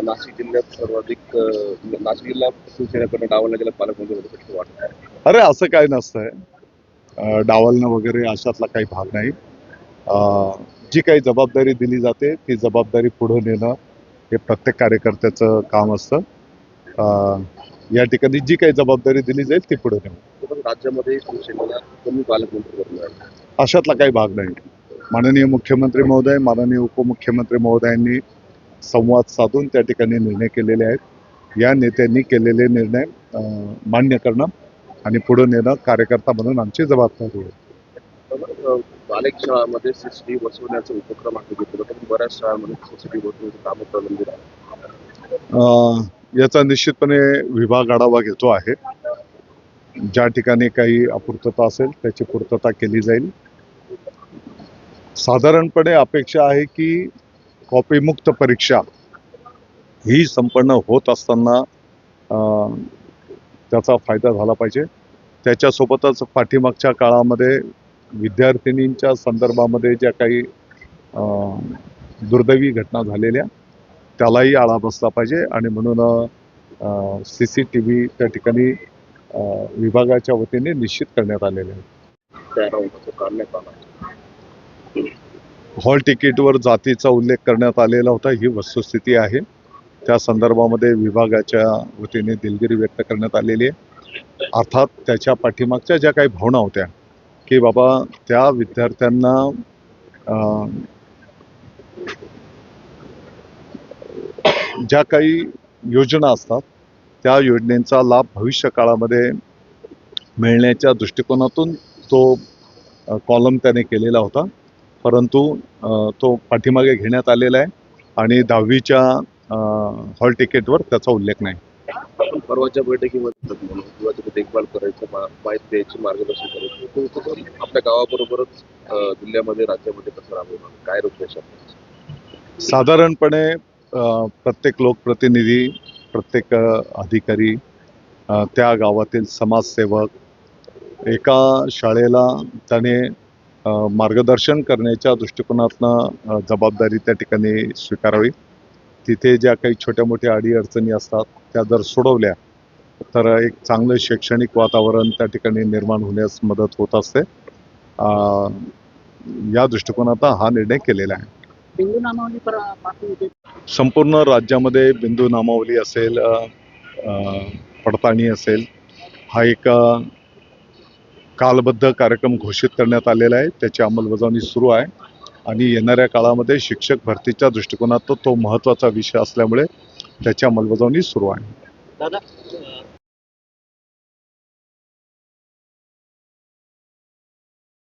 नाशिक जिल्ह्यात सर्वाधिक नाशिक जिल्हा शिवसेनेकडनं डावलला गेला पालकमंत्री वाटतं? अरे असं काय नसतंय. डावलणं वगैरे अशातला काही भाग नाही. जी काही जबाबदारी दिली जाते ती जबाबदारी पुढे नेणं हे प्रत्येक कार्यकर्त्याचं काम असतं. या ठिकाणी जी काही जबाबदारी दिली जाईल ती पुढे नेऊ. राज्यामध्ये कमी पालकमंत्री अशातला काही भाग नाही. माननीय मुख्यमंत्री महोदय माननीय उपमुख्यमंत्री महोदयांनी संवाद साधून त्या ठिकाणी निर्णय केलेले आहेत. या नेत्यांनी केलेले निर्णय मान्य करणं आणि पुढे नेणं कार्यकर्ता म्हणून आमची जबाबदारी आहे. अनेक शाळांमध्ये सीसीटीव्ही बसवण्याचा उपक्रम घेतला पण बऱ्याच शाळांमध्ये सीसीटीव्ही बसवण्याचं काम प्रलंबित आहे. याचा निश्चितपणे विभाग आढावा घेतो आहे. ज्या ठिकाणी काही अपूर्तता असेल त्याची पूर्तता केली जाईल. साधारणपणे अपेक्षा आहे की कॉपीमुक्त परीक्षा ही संपन्न होत असताना त्याचा फायदा झाला पाहिजे. त्याच्यासोबतच पाठीमागच्या काळामध्ये विद्यार्थिनींच्या संदर्भामध्ये ज्या काही दुर्दैवी घटना झालेल्या त्यालाही आळा बसला पाहिजे. आणि म्हणून सी सी टी व्ही त्या ठिकाणी विभागाच्या वतीने निश्चित करण्यात आलेले आहे. हॉल तिकीटवर जातीचा उल्लेख करण्यात आलेला होता. ही वस्तुस्थिती आहे. त्या संदर्भामध्ये विभागाच्या वतीने दिलगिरी व्यक्त करण्यात आलेली आहे. अर्थात त्याच्या पाठीमागच्या ज्या काही भावना होत्या की बाबा त्या विद्यार्थ्यांना ज्या काही योजना असतात त्या योजनेचा लाभ भविष्य काळामध्ये मिळण्याच्या दृष्टिकोनातून तो कॉलम त्याने केलेला होता. परंतु तो पाठीमागे घेण्यात आलेला आहे आणि दहावीच्या हॉल तिकीटवर त्याचा उल्लेख नाही. परवाच्या बैठकीमध्ये देखभाल करायचं माहिती द्यायची मार्गदर्शन करायचं तो आपल्या गावाबरोबरच जिल्ह्यामध्ये राज्यामध्ये कसं राबवणार काय रूपरेषा साधारणपणे प्रत्येक लोकप्रतिनिधी प्रत्येक अधिकारी त्या गावातील समाजसेवक एका शाळेला त्याने मार्गदर्शन करण्याच्या दृष्टिकोनातनं जबाबदारी त्या ठिकाणी स्वीकारावी. तिथे ज्या काही छोट्या मोठ्या अडीअडचणी असतात त्या जर सोडवल्या तर एक चांगलं शैक्षणिक वातावरण त्या ठिकाणी निर्माण होण्यास मदत होत असते. या दृष्टिकोनातनं हा निर्णय केलेला आहे. बिंदू नामावली संपूर्ण राज्यामध्ये बिंदू नामावली असेल पडताळणी असेल हा एक कालबद्ध कार्यक्रम घोषित करण्यात आलेला आहे. त्याची अंमलबजावणी सुरू आहे. आणि येणाऱ्या काळामध्ये शिक्षक भरतीच्या दृष्टिकोनात तो महत्त्वाचा विषय असल्यामुळे त्याची अंमलबजावणी सुरू आहे. दादा